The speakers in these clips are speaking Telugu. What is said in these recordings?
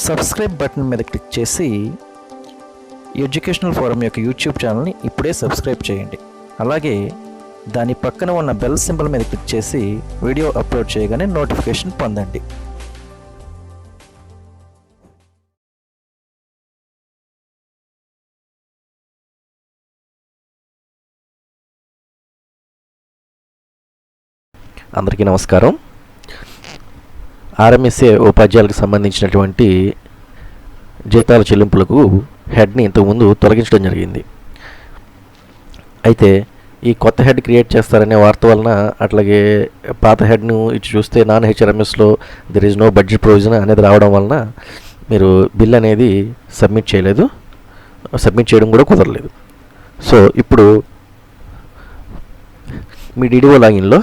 సబ్స్క్రైబ్ బటన్ మీద క్లిక్ చేసి ఎడ్యుకేషనల్ ఫోరం యొక్క యూట్యూబ్ ఛానల్ని ఇప్పుడే సబ్స్క్రైబ్ చేయండి. అలాగే దాని పక్కన ఉన్న బెల్ సింబల్ మీద క్లిక్ చేసి వీడియో అప్లోడ్ చేయగానే నోటిఫికేషన్ పొందండి. అందరికీ నమస్కారం. ఆర్ఎంఎస్ఏ ఉపాధ్యాయులకు సంబంధించినటువంటి జీతాల చెల్లింపులకు హెడ్ని ఇంతకుముందు తొలగించడం జరిగింది. అయితే ఈ కొత్త హెడ్ క్రియేట్ చేస్తారనే వార్త వలన అట్లాగే పాత హెడ్ను ఇచ్చి చూస్తే non హెచ్ఆర్ఎంఎస్లో there is no budget provision అనేది రావడం వలన మీరు బిల్ అనేది సబ్మిట్ చేయలేదు. సబ్మిట్ చేయడం కూడా కుదరలేదు. సో ఇప్పుడు మీ డిడిఓ లాగిన్లో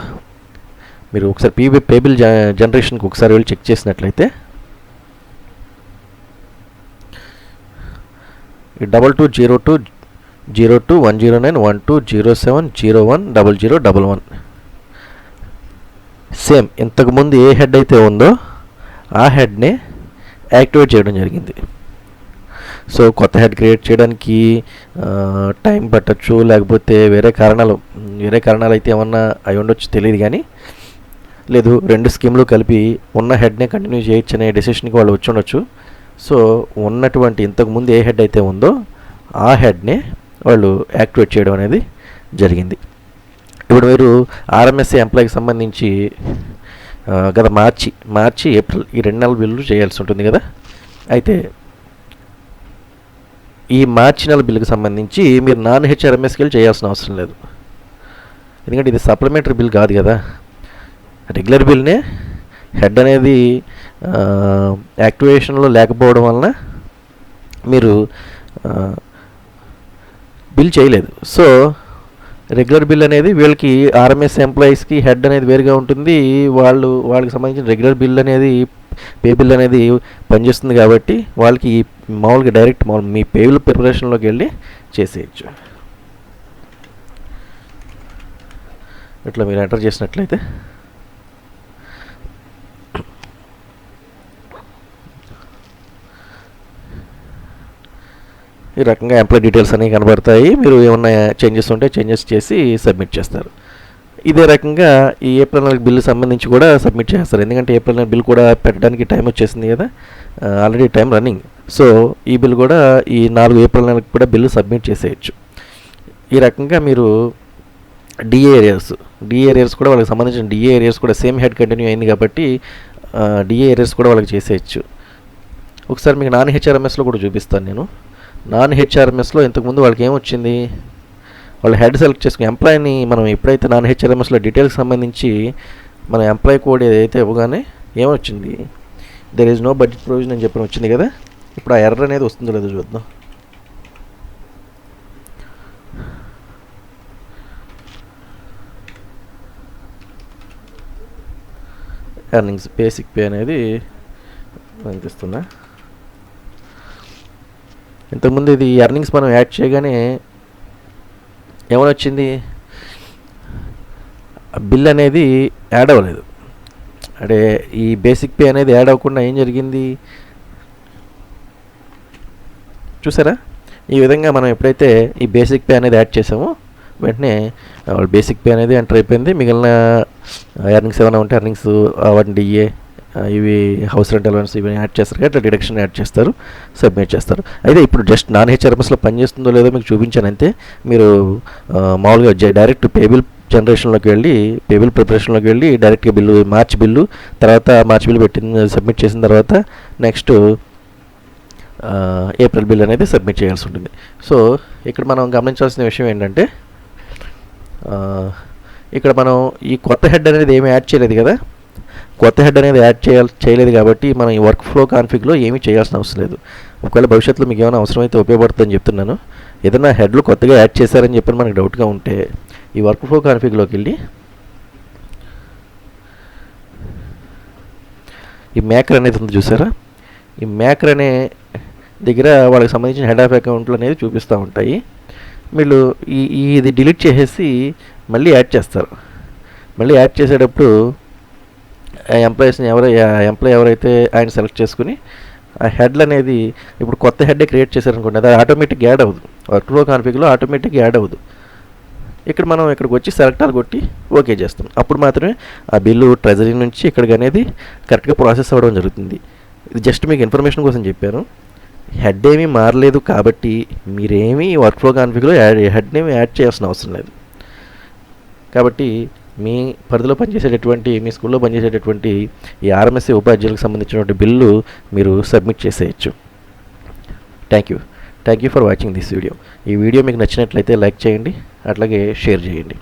మీరు ఒకసారి పీబీ పేబుల్ జనరేషన్కి ఒకసారి వెళ్ళి చెక్ చేసినట్లయితే double two zero two zero two one zero nine one two zero seven zero one double zero double one. Same ఇంతకుముందు ఏ హెడ్ అయితే ఉందో ఆ హెడ్ని యాక్టివేట్ చేయడం జరిగింది. సో కొత్త హెడ్ క్రియేట్ చేయడానికి టైం పట్టచ్చు లేకపోతే వేరే కారణాలు వేరే కారణాలు అయితే ఏమన్నా అయి ఉండొచ్చు తెలియదు కానీ లేదు రెండు స్కీమ్లు కలిపి ఉన్న హెడ్నే కంటిన్యూ చేయొచ్చు అనే డెసిషన్కి వాళ్ళు వచ్చి ఉండొచ్చు. సో ఉన్నటువంటి ఇంతకుముందు ఏ హెడ్ అయితే ఉందో ఆ హెడ్నే వాళ్ళు యాక్టివేట్ చేయడం అనేది జరిగింది. ఇప్పుడు మీరు ఆర్ఎంఎస్ఏ ఎంప్లాయీకి సంబంధించి గత మార్చి మార్చి ఏప్రిల్ ఈ రెండు నెలల బిల్లు చేయాల్సి ఉంటుంది కదా? అయితే ఈ మార్చి నెల బిల్లుకి సంబంధించి మీరు నాన్ హెచ్ఆర్ఎంఎస్కి వెళ్ళి చేయాల్సిన అవసరం లేదు. ఎందుకంటే ఇది సప్లిమెంటరీ బిల్ కాదు కదా? రెగ్యులర్ బిల్నే హెడ్ అనేది యాక్టివేషన్లో లేకపోవడం వలన మీరు బిల్ చేయలేదు. సో రెగ్యులర్ బిల్ అనేది వీళ్ళకి ఆర్ఎంఎస్ ఎంప్లాయీస్కి హెడ్ అనేది వేరుగా ఉంటుంది. వాళ్ళు వాళ్ళకి సంబంధించిన రెగ్యులర్ బిల్ అనేది పే బిల్ అనేది పనిచేస్తుంది కాబట్టి వాళ్ళకి మామూలుగా డైరెక్ట్ మామూలు మీ పేబుల్ ప్రిపరేషన్లోకి వెళ్ళి చేసేయచ్చు. ఇట్లా మీరు ఎంటర్ చేసినట్లయితే. ఈ రకంగా ఎంప్లాయ్ డీటెయిల్స్ అనేవి కనబడతాయి. మీరు ఏమన్నా చేంజెస్ ఉంటే చేంజెస్ చేసి సబ్మిట్ చేస్తారు. ఇదే రకంగా ఈ ఏప్రిల్ నెల బిల్లు సంబంధించి కూడా సబ్మిట్ చేస్తారు. ఎందుకంటే ఏప్రిల్ నెల బిల్ కూడా పెట్టడానికి టైం వచ్చేసింది కదా. ఆల్రెడీ టైం రన్నింగ్ సో ఈ బిల్ కూడా ఈ నాలుగు ఏప్రిల్ నెలకు కూడా బిల్లు సబ్మిట్ చేసేయచ్చు. ఈ రకంగా మీరు డిఏ ఏరియాస్ డిఏ ఏరియాస్ కూడా వాళ్ళకి సంబంధించిన డిఏ ఏరియాస్ కూడా సేమ్ హెడ్ కంటిన్యూ అయింది కాబట్టి డిఏ ఏరియాస్ కూడా వాళ్ళకి చేసేయచ్చు. ఒకసారి మీకు నాన్ హెచ్ఆర్ఎంఎస్లో కూడా చూపిస్తాను నేను. నాన్ హెచ్ఆర్ఎంఎస్లో ఇంతకుముందు వాళ్ళకి ఏమొచ్చింది వాళ్ళు హెడ్ సెలెక్ట్ చేసుకుని ఎంప్లాయీని మనం ఎప్పుడైతే నాన్ హెచ్ఆర్ఎంఎస్లో డీటెయిల్స్ సంబంధించి మన ఎంప్లాయీ కోడ్ ఏదైతే ఇవ్వగానే ఏమొచ్చింది there is no budget provision అని చెప్పి వచ్చింది కదా? ఇప్పుడు ఆ ఎర్ర అనేది వస్తుందో లేదో చూద్దాం. ఎర్నింగ్స్ బేసిక్ పే అనేది కనిపిస్తుందా ఇంతకుముందు ఇది ఎర్నింగ్స్ మనం యాడ్ చేయగానే ఏమని వచ్చింది బిల్ అనేది యాడ్ అవ్వలేదు. అంటే ఈ బేసిక్ పే అనేది యాడ్ అవ్వకుండా ఏం జరిగింది? చూసారా? ఈ విధంగా మనం ఎప్పుడైతే ఈ బేసిక్ పే అనేది యాడ్ చేసామో వెంటనే బేసిక్ పే అనేది ఎంటర్ అయిపోయింది. మిగిలిన ఎర్నింగ్స్ ఏమైనా ఉంటే ఎర్నింగ్స్ అవన్నీ డిఏ ఇవి హౌస్ రెంట్ అలవెన్స్ ఇవి యాడ్ చేస్తారు కదా డిడక్షన్ యాడ్ చేస్తారు సబ్మిట్ చేస్తారు. అయితే ఇప్పుడు జస్ట్ నాన్ హెచ్ఆర్ఎంఎస్లో పనిచేస్తుందో లేదో మీకు చూపించాను అంతే. మీరు మామూలుగా డైరెక్ట్ పేబిల్ జనరేషన్లోకి వెళ్ళి పేబిల్ ప్రిపరేషన్లోకి వెళ్ళి డైరెక్ట్గా బిల్లు మార్చ్ బిల్లు తర్వాత మార్చ్ బిల్లు పెట్టిన సబ్మిట్ చేసిన తర్వాత నెక్స్ట్ ఏప్రిల్ బిల్ అనేది సబ్మిట్ చేయాల్సి ఉంటుంది. సో ఇక్కడ మనం గమనించాల్సిన విషయం ఏంటంటే ఇక్కడ మనం ఈ కొత్త హెడ్ అనేది ఏమీ యాడ్ చేయలేదు కదా. కొత్త హెడ్ అనేది యాడ్ చేయాలి చేయలేదు కాబట్టి మనం ఈ వర్క్ ఫ్లో కాన్ఫిగ్లో ఏమీ చేయాల్సిన అవసరం లేదు. ఒకవేళ భవిష్యత్తులో మీకు ఏమైనా అవసరమైతే ఉపయోగపడుతుందని చెప్తున్నాను. ఏదైనా హెడ్లు కొత్తగా యాడ్ చేశారని చెప్పి మనకు డౌట్గా ఉంటే ఈ వర్క్ ఫ్లో కాన్ఫిగ్లోకి వెళ్ళి ఈ మేకర్ అనేది ఉంది చూసారా? ఈ మేకర్ అనే దగ్గర వాళ్ళకి సంబంధించిన హెడ్ ఆఫ్ అకౌంట్లు అనేది చూపిస్తూ ఉంటాయి. వీళ్ళు ఈ ఇది డిలీట్ చేసేసి మళ్ళీ యాడ్ చేస్తారు. మళ్ళీ యాడ్ చేసేటప్పుడు ఎంప్లాయీస్ని ఎవరై ఎంప్లాయ్ ఎవరైతే ఆయన సెలెక్ట్ చేసుకుని ఆ హెడ్లు అనేది ఇప్పుడు కొత్త హెడ్ క్రియేట్ చేశారనుకోండి అది ఆటోమేటిక్ యాడ్ అవ్వదు. వర్క్లో కాన్ఫిగ్లో ఆటోమేటిక్ యాడ్ అవ్వదు. ఇక్కడ మనం ఇక్కడికి వచ్చి సెలెక్ట్ ఆల్ కొట్టి ఓకే చేస్తాం. అప్పుడు మాత్రమే ఆ బిల్లు ట్రెజరీ నుంచి ఇక్కడికి అనేది కరెక్ట్గా ప్రాసెస్ అవ్వడం జరుగుతుంది. ఇది జస్ట్ మీకు ఇన్ఫర్మేషన్ కోసం చెప్పాను. హెడ్ ఏమీ మారలేదు కాబట్టి మీరేమీ వర్క్ ఫ్లో కాన్ఫిగ్లో యాడ్ హెడ్ని ఏమీ యాడ్ చేయాల్సిన అవసరం లేదు. కాబట్టి మీ పరిధిలో పనిచేసేటటువంటి మీ స్కూల్లో పనిచేసేటటువంటి ఈ ఆర్ఎంఎస్సీ ఉపాధ్యాయులకు సంబంధించినటువంటి బిల్లు మీరు సబ్మిట్ చేసేయచ్చు. Thank you thank you for watching this video ఈ వీడియో మీకు నచ్చినట్లయితే లైక్ చేయండి అట్లాగే షేర్ చేయండి.